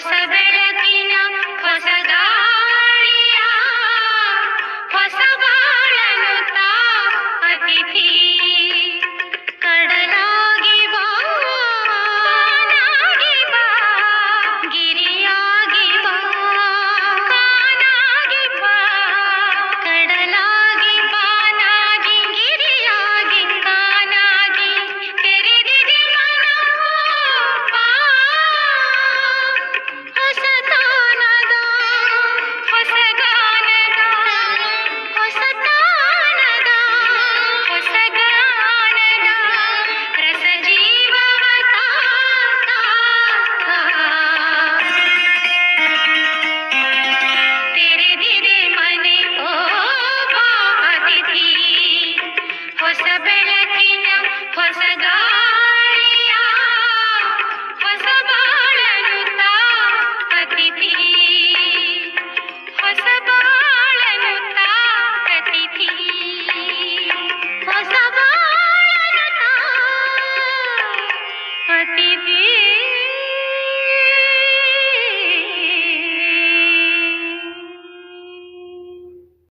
सबर ಬೆಳಕಿನ ಹೊಸ ಗಾಳಿಯ ಹೊಸ ಬಾಳನುತ ಅತಿಥಿ ಹೊಸ ಬಾಳನುತ ಅತಿಥಿ ಹೊಸ ಬಾಳನುತ ಅತಿಥಿ